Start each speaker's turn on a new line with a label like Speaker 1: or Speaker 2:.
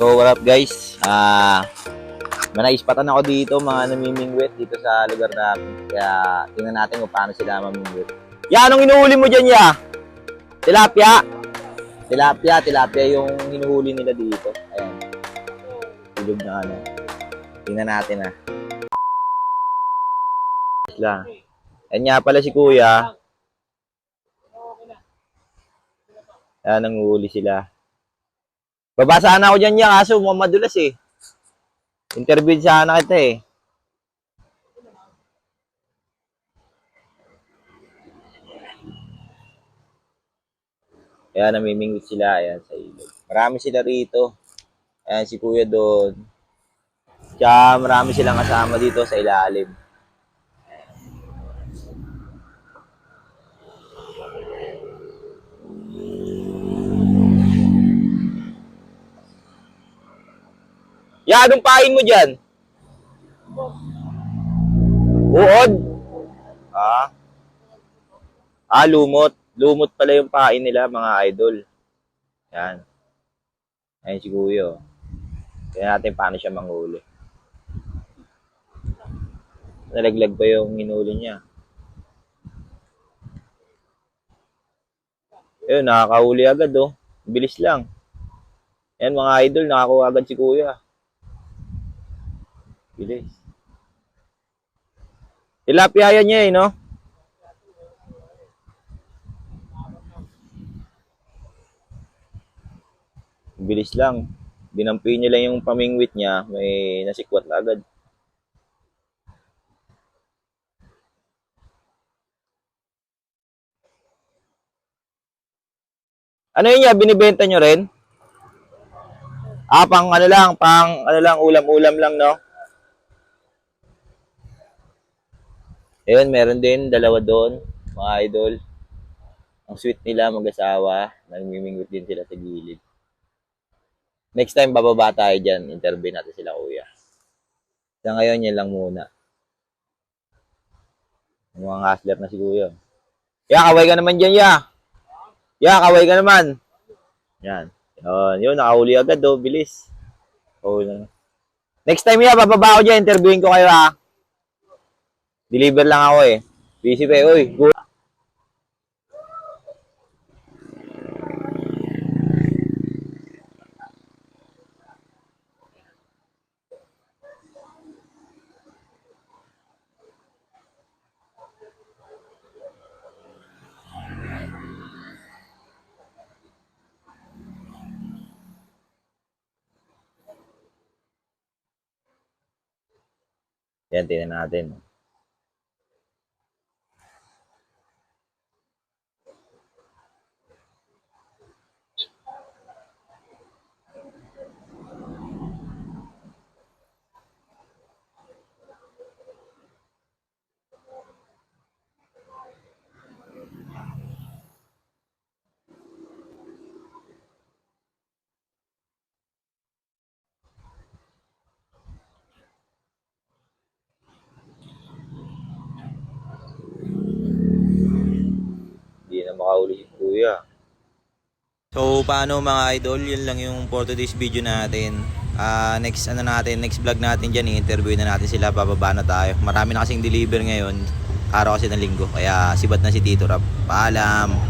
Speaker 1: So, what up guys? Ah, manaispatan ako dito, mga namimingwit dito sa lugar namin. Kaya, tingnan natin kung paano sila mamingwit. Ya, anong inuhuli mo dyan, ya? Tilapia? Tilapia, tilapia yung hinuhuli nila dito. Ayan. Tulog na ano. Tingnan natin ah. Sila. Ayan nga pala si kuya. Ayan, nanguhuli sila. Babasa na ako dyan niya, kaso mukhang madulas eh. Interview sana kita eh. Ayan, namimingwit sila. Ayan, sa ilog. Marami sila rito. Ayan, si kuya doon. Tsaka marami silang kasama dito sa ilalim. Ya, anong pain mo dyan? Uod? Ah. Ah, lumot. Lumot pala yung pain nila, mga idol. Yan. Ayan si Kuya. oh. Tingnan natin paano siya manghuli. Nalaglag pa yung hinuli niya. Ayun, nakakahuli agad oh. Bilis lang. Yan mga idol, nakakuha agad si Kuya. Bilis. Tilapia yan niya eh, no? Bilis lang. Binampi niya lang yung pamingwit niya, may nasikwat na agad. Ano yun niya, binibenta nyo rin? Ah, pang ano lang, pang ano lang, ulam-ulam lang, no? Ayun, meron din, dalawa doon, mga idol. Ang sweet nila, mag-asawa. Nagmimingwit din sila sa gilid. Next time, bababa tayo dyan. Interview natin sila, kuya. Sa ngayon, yan lang muna. Yung mga hustler na si kuya. Ya, kaway ka naman dyan, ya. Ya, kaway ka naman. Yan. Yun, yun, nakahuli agad, do. Bilis. Oh. Next time, ya, bababa ako dyan. Interviewin ko kayo, ha. Deliver lang ako, eh. Busy pa, eh. Uy, go. Yan, tingnan natin. Hindi na makahuli si kuya. So, paano mga idol? Yun lang yung for today's video natin. Ah, next ano natin, next vlog natin diyan, i-interview na natin sila, bababa na tayo. Marami na kasing deliver ngayon. Araw kasi ng linggo, kaya sibat na si Tito Rap. Paalam.